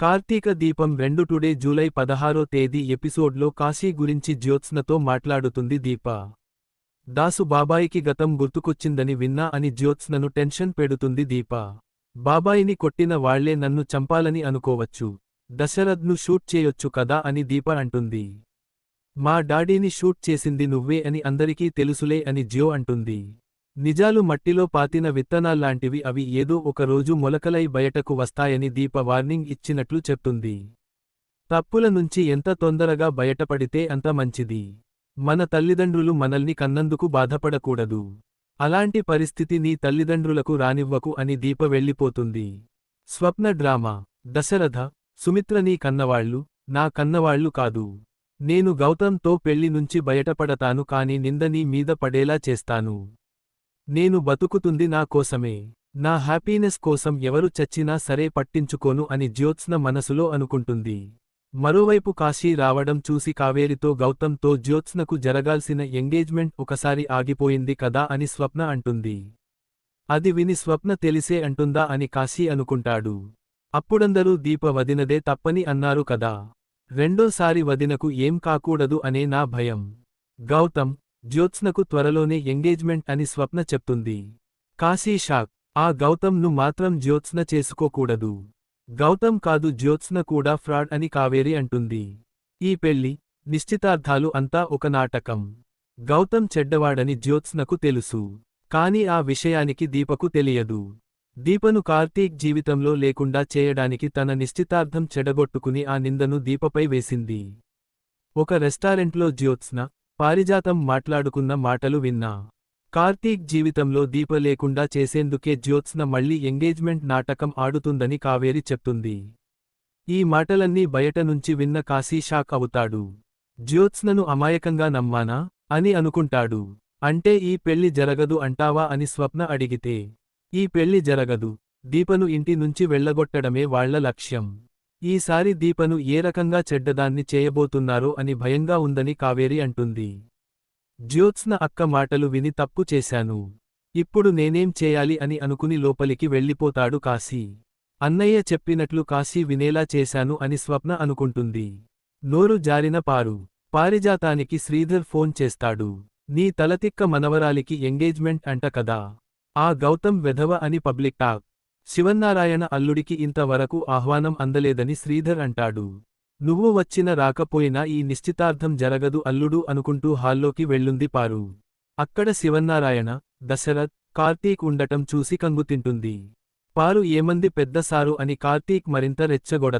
కార్తీక దీపం రెండు today July పదహారో తేదీ ఎపిసోడ్లో కాశీ గురించి జ్యోత్స్నతో మాట్లాడుతుంది దీప. దాసు బాబాయికి గతం గుర్తుకొచ్చిందని విన్నా అని జ్యోత్స్నను టెన్షన్ పెడుతుంది దీప. బాబాయిని కొట్టిన వాళ్ళే నన్ను చంపాలని అనుకోవచ్చు. దశరథ్ను షూట్ చేయొచ్చు కదా అని దీప అంటుంది. మా డాడీని షూట్ చేసింది నువ్వే అని అందరికీ తెలుసులే అని జ్యో అంటుంది. నిజాలు మట్టిలో పాతిన విత్తనాల్లాంటివి అవి ఏదో ఒకరోజు మొలకలై బయటకు వస్తాయని దీప వార్నింగ్ ఇచ్చినట్లు చెప్తుంది. తప్పుల నుంచి ఎంత తొందరగా బయటపడితే అంత మంచిది. మన తల్లిదండ్రులు మనల్ని కన్నందుకు బాధపడకూడదు. అలాంటి పరిస్థితి నీ తల్లిదండ్రులకు రానివ్వకు అని దీప వెళ్ళిపోతుంది. స్వప్న డ్రామా. దశరథ సుమిత్ర నీ కన్నవాళ్ళు నా కన్నవాళ్ళు కాదు. నేను గౌతంతో పెళ్ళి నుంచి బయటపడతాను కాని నింద నీ మీద పడేలా చేస్తాను. నేను బతుకుతుంది నా కోసమే. నా హ్యాపీనెస్ కోసం ఎవరు చచ్చినా సరే పట్టించుకోను అని జ్యోత్స్న మనసులో అనుకుంటుంది. మరోవైపు కాశీ రావడం చూసి కావేరితో గౌతంతో జ్యోత్స్నకు జరగాల్సిన ఎంగేజ్మెంట్ ఒకసారి ఆగిపోయింది కదా అని స్వప్న అంటుంది. అది విని స్వప్న తెలిసే అంటుందా అని కాశీ అనుకుంటాడు. అప్పుడందరూ దీప వదినదే తప్పని అన్నారు కదా. రెండోసారి వదినకు ఏం కాకూడదు అనే నా భయం. గౌతమ్ జ్యోత్స్నకు త్వరలోనే ఎంగేజ్మెంట్ అని స్వప్న చెప్తుంది. కాశీ షాక్. ఆ గౌతమ్ను మాత్రం జ్యోత్స్న చేసుకోకూడదు. గౌతమ్ కాదు జ్యోత్స్న కూడా ఫ్రాడ్ అని కావేరి అంటుంది. ఈ పెళ్ళి నిశ్చితార్థాలు అంతా ఒక నాటకం. గౌతమ్ చెడ్డవాడని జ్యోత్స్నకు తెలుసు. కాని ఆ విషయానికి దీపకు తెలియదు. దీపను కార్తీక్ జీవితంలో లేకుండా చేయడానికి తన నిశ్చితార్థం చెడగొట్టుకుని ఆ నిందను దీపపై వేసింది. ఒక రెస్టారెంట్లో జ్యోత్స్న పారిజాతం మాట్లాడుకున్న మాటలు విన్నా. కార్తీక్ జీవితంలో దీప లేకుండా చేసేందుకే జ్యోత్స్న మళ్ళీ ఎంగేజ్మెంట్ నాటకం ఆడుతుందని కావేరి చెప్తుంది. ఈ మాటలన్నీ బయట నుంచి విన్న కాశీ షాక్ అవుతాడు. జ్యోత్స్నను అమాయకంగా నమ్మానా? అని అనుకుంటాడు. అంటే ఈ పెళ్ళి జరగదు అంటావా అని స్వప్న అడిగితే. ఈ పెళ్ళి జరగదు. దీపను ఇంటి నుంచి వెళ్ళగొట్టడమే వాళ్ళ లక్ష్యం. ఈసారి దీపను ఏ రకంగా చెడ్డదాన్ని చేయబోతున్నారో అని భయంగా ఉందని కావేరి అంటుంది. జ్యోత్స్న అక్క మాటలు విని తప్పు చేశాను. ఇప్పుడు నేనేం చేయాలి అని అనుకుని లోపలికి వెళ్ళిపోతాడు కాశీ. అన్నయ్య చెప్పినట్లు కాశీ వినేలా చేశాను అని స్వప్న అనుకుంటుంది. నోరు జారిన పారు. పారిజాతానికి శ్రీధర్ ఫోన్ చేస్తాడు. నీ తలతిక్క మనవరాలికి ఎంగేజ్మెంట్ అంట కదా. ఆ గౌతమ్ వెధవ అని పబ్లిక్ టాక్. శివన్నారాయణ అల్లుడికి ఇంతవరకు ఆహ్వానం అందలేదని శ్రీధర్ అంటాడు. నువ్వు వచ్చిన రాకపోయినా ఈ నిశ్చితార్థం జరగదు అల్లుడు అనుకుంటూ హాల్లోకి వెళ్ళుంది పారు. అక్కడ శివన్నారాయణ దశరథ్ కార్తీక్ ఉండటం చూసి కంగుతింటుంది. పారు ఏమంది పెద్ద సారు అని కార్తీక్ మరింత రెచ్చగొడ